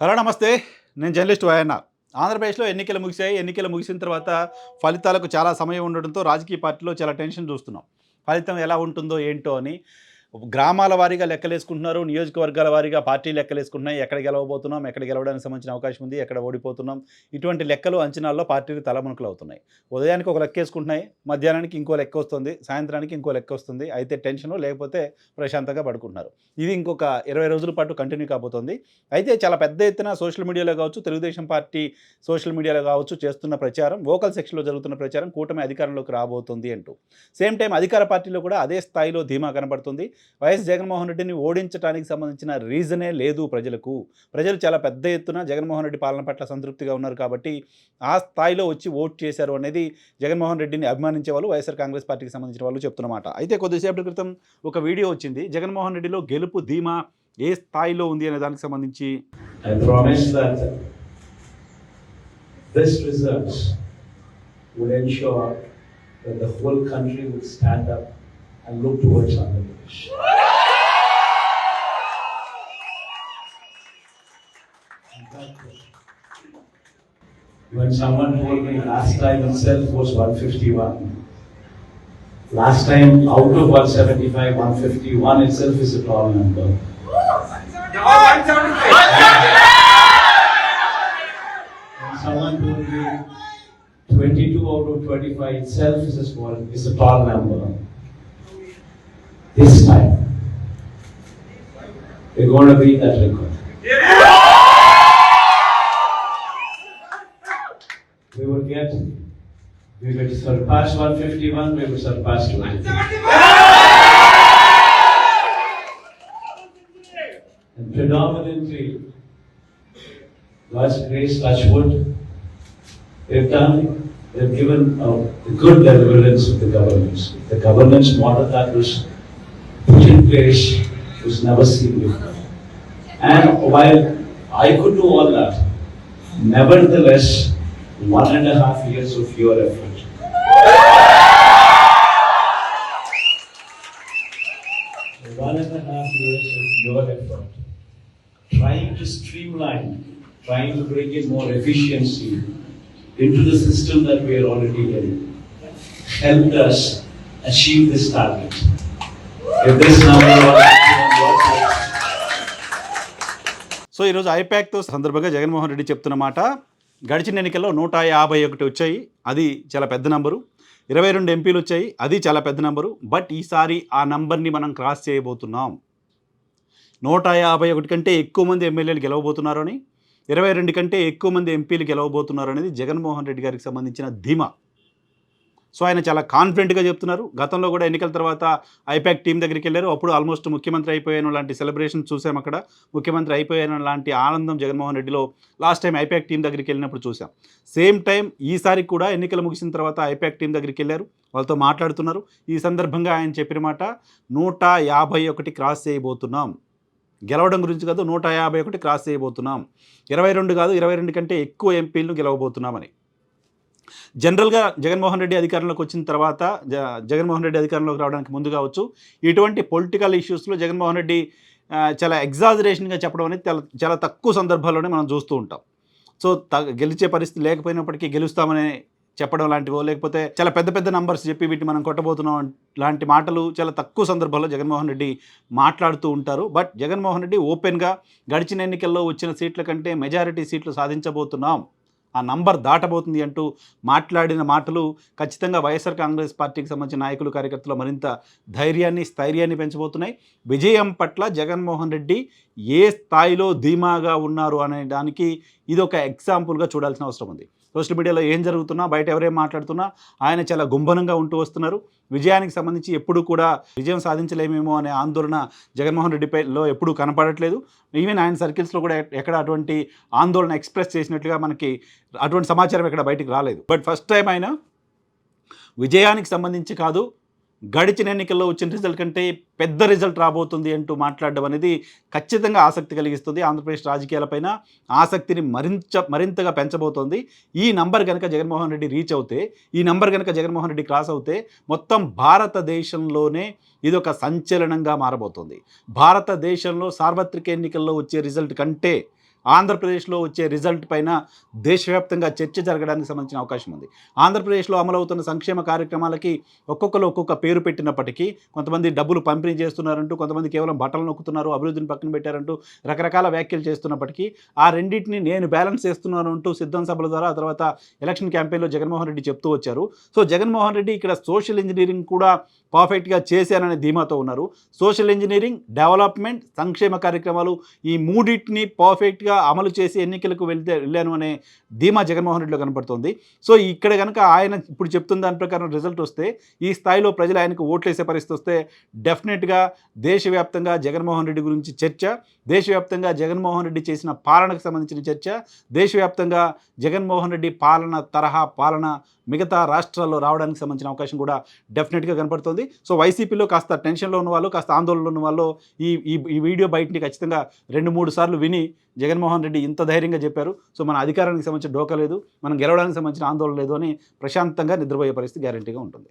Hello నమస్తే. నేను journalist YNR. ఆంధ్రప్రదేశ్లో ఎన్నికలు ముగిసాయి ఎన్నికలు ముగిసిన తర్వాత ఫలితాలకు చాలా సమయం ఉండడంతో రాజకీయ పార్టీలో చాలా టెన్షన్ చూస్తున్నాం. ఫలితం ఎలా ఉంటుందో ఏంటో అని గ్రామాల వారీగా లెక్కలేసుకుంటున్నారు నియోజకవర్గాల వారీగా పార్టీ లెక్కలేసుకుంటున్నాయి. ఎక్కడ గెలవబోతున్నాం ఎక్కడ గెలవడానికి సంబంధించిన అవకాశం ఉంది ఎక్కడ ఓడిపోతున్నాం. ఇటువంటి లెక్కలు అంచనాల్లో పార్టీలు తలమునుకలు అవుతున్నాయి ఉదయానికి ఒక లెక్క వేసుకుంటున్నాయి మధ్యాహ్నానికి ఇంకో లెక్క వస్తుంది సాయంత్రానికి ఇంకో లెక్క వస్తుంది. అయితే టెన్షన్ లేకపోతే ప్రశాంతంగా పడుకుంటున్నారు. ఇది ఇంకొక ఇరవై రోజుల పాటు కంటిన్యూ కాబోతోంది. అయితే చాలా పెద్ద ఎత్తున సోషల్ మీడియాలో కావచ్చు తెలుగుదేశం పార్టీ సోషల్ మీడియాలో కావచ్చు చేస్తున్న ప్రచారం వోకల్ సెక్షన్లో జరుగుతున్న ప్రచారం కూటమి అధికారంలోకి రాబోతుంది అంటూ. సేమ్ టైం అధికార పార్టీలో కూడా అదే స్థాయిలో ధీమా కనబడుతుంది. వైఎస్ జగన్మోహన్ రెడ్డిని ఓడించడానికి సంబంధించిన రీజనే లేదు ప్రజలకు. ప్రజలు చాలా పెద్ద ఎత్తున జగన్మోహన్ రెడ్డి పాలన పట్ల సంతృప్తిగా ఉన్నారు కాబట్టి ఆ స్థాయిలో వచ్చి ఓట్ చేశారు అనేది జగన్మోహన్ రెడ్డిని అభిమానించే వాళ్ళు వైఎస్ఆర్ కాంగ్రెస్ పార్టీకి సంబంధించిన వాళ్ళు చెప్తున్నమాట అయితే కొద్దిసేపటి క్రితం ఒక వీడియో వచ్చింది. జగన్మోహన్ రెడ్డిలో గెలుపు ధీమా ఏ స్థాయిలో ఉంది అనే దానికి సంబంధించి. I promise that this results would ensure that the whole country would stand up and look towards Andhra When someone told me last time itself was 151, last time out of 175, 151 itself is a tall number. When someone told me 22 out of 25 itself is a small, is a tall number. This time, we're going to beat that record. We will get, we will surpass 151, we will surpass 250. And predominantly, God's grace, touch wood, they've done, they've given a good deliverance of the governance. The governance model that was place was never seen before. And while I could do all that, nevertheless, one and a half years of your effort. One and a half years of your effort, trying to streamline, trying to bring in more efficiency into the system that we are already in, helped us achieve this target. So ఈరోజు ఐపాక్తో సందర్భంగా జగన్మోహన్ రెడ్డి చెప్తున్న మాట గడిచిన ఎన్నికల్లో నూట యాభై ఒకటి వచ్చాయి అది చాలా పెద్ద నంబరు. ఇరవై రెండు ఎంపీలు వచ్చాయి అది చాలా పెద్ద నంబరు. బట్ ఈసారి ఆ నంబర్ని మనం క్రాస్ చేయబోతున్నాం. నూట యాభై ఒకటి కంటే ఎక్కువ మంది ఎమ్మెల్యేలు గెలవబోతున్నారని ఇరవై రెండు కంటే ఎక్కువ మంది ఎంపీలు గెలవబోతున్నారు అనేది జగన్మోహన్ రెడ్డి గారికి సంబంధించిన ధీమా. సో ఆయన చాలా కాన్ఫిడెంట్గా చెప్తున్నారు. గతంలో కూడా ఎన్నికల తర్వాత ఐపాక్ టీం దగ్గరికి వెళ్ళారు. అప్పుడు ఆల్మోస్ట్ ముఖ్యమంత్రి అయిపోయాను లాంటి సెలబ్రేషన్ చూసాం అక్కడ. ముఖ్యమంత్రి అయిపోయాను లాంటి ఆనందం జగన్మోహన్ రెడ్డిలో లాస్ట్ టైం ఐపాక్ టీం దగ్గరికి వెళ్ళినప్పుడు చూసాం. సేమ్ టైం ఈసారి కూడా ఎన్నికలు ముగిసిన తర్వాత ఐపాక్ టీం దగ్గరికి వెళ్ళారు. వాళ్ళతో మాట్లాడుతున్నారు. ఈ సందర్భంగా ఆయన చెప్పిన మాట నూట యాభై ఒకటి క్రాస్ చేయబోతున్నాం. గెలవడం గురించి కాదు నూట యాభై ఒకటి క్రాస్ చేయబోతున్నాం. ఇరవై రెండు కాదు ఇరవై రెండు కంటే ఎక్కువ ఎంపీలను గెలవబోతున్నామని. జనరల్గా జగన్మోహన్ రెడ్డి అధికారంలోకి వచ్చిన తర్వాత జ జగన్మోహన్ రెడ్డి అధికారంలోకి రావడానికి ముందు కావచ్చు ఇటువంటి పొలిటికల్ ఇష్యూస్లో జగన్మోహన్ రెడ్డి చాలా ఎగ్జాజరేషన్గా చెప్పడం అనేది చాలా తక్కువ సందర్భాల్లోనే మనం చూస్తూ ఉంటాం. సో త గెలిచే పరిస్థితి లేకపోయినప్పటికీ గెలుస్తామనే చెప్పడం లాంటివో లేకపోతే చాలా పెద్ద పెద్ద నంబర్స్ చెప్పి వీటిని మనం కొట్టబోతున్నాం లాంటి మాటలు చాలా తక్కువ సందర్భాల్లో జగన్మోహన్ రెడ్డి మాట్లాడుతూ ఉంటారు. బట్ జగన్మోహన్ రెడ్డి ఓపెన్గా గడిచిన ఎన్నికల్లో వచ్చిన సీట్ల కంటే మెజారిటీ సీట్లు సాధించబోతున్నాం. ఆ నంబర్ దాటబోతుంది అంటూ మాట్లాడిన మాటలు ఖచ్చితంగా వైఎస్ఆర్ కాంగ్రెస్ పార్టీకి సంబంధించిన నాయకులు కార్యకర్తలు మరింత ధైర్యాన్ని స్థైర్యాన్ని పెంచబోతున్నాయి. విజయం పట్ల జగన్మోహన్ రెడ్డి ఏ స్థాయిలో ధీమాగా ఉన్నారు అనే దానికి ఇది ఒక ఎగ్జాంపుల్గా చూడాల్సిన అవసరం ఉంది. సోషల్ మీడియాలో ఏం జరుగుతున్నా బయట ఎవరేం మాట్లాడుతున్నా ఆయన చాలా గుంభనంగా ఉంటూ వస్తున్నారు. విజయానికి సంబంధించి ఎప్పుడు కూడా విజయం సాధించలేమేమో అనే ఆందోళన జగన్మోహన్ రెడ్డిపైలో ఎప్పుడూ కనపడట్లేదు. ఈవెన్ ఆయన సర్కిల్స్లో కూడా ఎక్కడ అటువంటి ఆందోళన ఎక్స్ప్రెస్ చేసినట్లుగా మనకి అటువంటి సమాచారం ఎక్కడ బయటికి రాలేదు. బట్ ఫస్ట్ టైం ఆయన విజయానికి సంబంధించి కాదు గడిచిన ఎన్నికల్లో వచ్చిన రిజల్ట్ కంటే పెద్ద రిజల్ట్ రాబోతుంది అంటూ మాట్లాడడం అనేది ఖచ్చితంగా ఆసక్తి కలిగిస్తుంది. ఆంధ్రప్రదేశ్ రాజకీయాలపైన ఆసక్తిని మరింత మరింతగా పెంచబోతోంది. ఈ నంబర్ కనుక జగన్మోహన్ రెడ్డి రీచ్ అవుతే ఈ నంబర్ కనుక జగన్మోహన్ రెడ్డి క్రాస్ అవుతే మొత్తం భారతదేశంలోనే ఇది ఒక సంచలనంగా మారబోతుంది. భారతదేశంలో సార్వత్రిక ఎన్నికల్లో వచ్చే రిజల్ట్ కంటే ఆంధ్రప్రదేశ్లో వచ్చే రిజల్ట్ పైన దేశవ్యాప్తంగా చర్చ జరగడానికి సంబంధించిన అవకాశం ఉంది. ఆంధ్రప్రదేశ్లో అమలవుతున్న సంక్షేమ కార్యక్రమాలకి ఒక్కొక్కరు ఒక్కొక్క పేరు పెట్టినప్పటికీ కొంతమంది డబ్బులు పంపిణీ చేస్తున్నారంటూ కొంతమంది కేవలం బట్టలు నొక్కుతున్నారు అభివృద్ధిని పక్కన పెట్టారంటూ రకరకాల వ్యాఖ్యలు చేస్తున్నప్పటికీ ఆ రెండింటిని నేను బ్యాలెన్స్ చేస్తున్నాను అంటూ సిద్ధం సభల ద్వారా ఆ తర్వాత ఎలక్షన్ క్యాంపెయిన్లో జగన్మోహన్ రెడ్డి చెప్తూ వచ్చారు. సో జగన్మోహన్ రెడ్డి ఇక్కడ సోషల్ ఇంజనీరింగ్ కూడా పర్ఫెక్ట్గా చేశాననే ధీమాతో ఉన్నారు. సోషల్ ఇంజనీరింగ్ డెవలప్మెంట్ సంక్షేమ కార్యక్రమాలు ఈ మూడింటిని పర్ఫెక్ట్గా అమలు చేసి ఎన్నికలకు వెళ్తే వెళ్ళాను అనే ధీమా జగన్మోహన్ రెడ్డిలో కనపడుతోంది. సో ఇక్కడ కనుక ఆయన ఇప్పుడు చెప్తున్న దాని ప్రకారం రిజల్ట్ వస్తే ఈ స్థాయిలో ప్రజలు ఆయనకు ఓట్లేసే పరిస్థితి వస్తే డెఫినెట్గా దేశవ్యాప్తంగా జగన్మోహన్ రెడ్డి గురించి చర్చ దేశవ్యాప్తంగా జగన్మోహన్ రెడ్డి చేసిన పాలనకు సంబంధించిన చర్చ దేశవ్యాప్తంగా జగన్మోహన్ రెడ్డి పాలన తరహా పాలన మిగతా రాష్ట్రాల్లో రావడానికి సంబంధించిన అవకాశం కూడా డెఫినెట్గా కనపడుతుంది. సో వైసీపీలో కాస్త టెన్షన్లో ఉన్న వాళ్ళు కాస్త ఆందోళనలో ఉన్న వాళ్ళు ఈ ఈ ఈ వీడియో బయటని ఖచ్చితంగా రెండు మూడు సార్లు విని జగన్మోహన్ రెడ్డి ఇంత ధైర్యంగా చెప్పారు. సో మన అధికారానికి సంబంధించిన డోకా లేదు మనం గెలవడానికి సంబంధించిన ఆందోళన లేదు అని ప్రశాంతంగా నిద్రపోయే పరిస్థితి గ్యారంటీగా ఉంటుంది.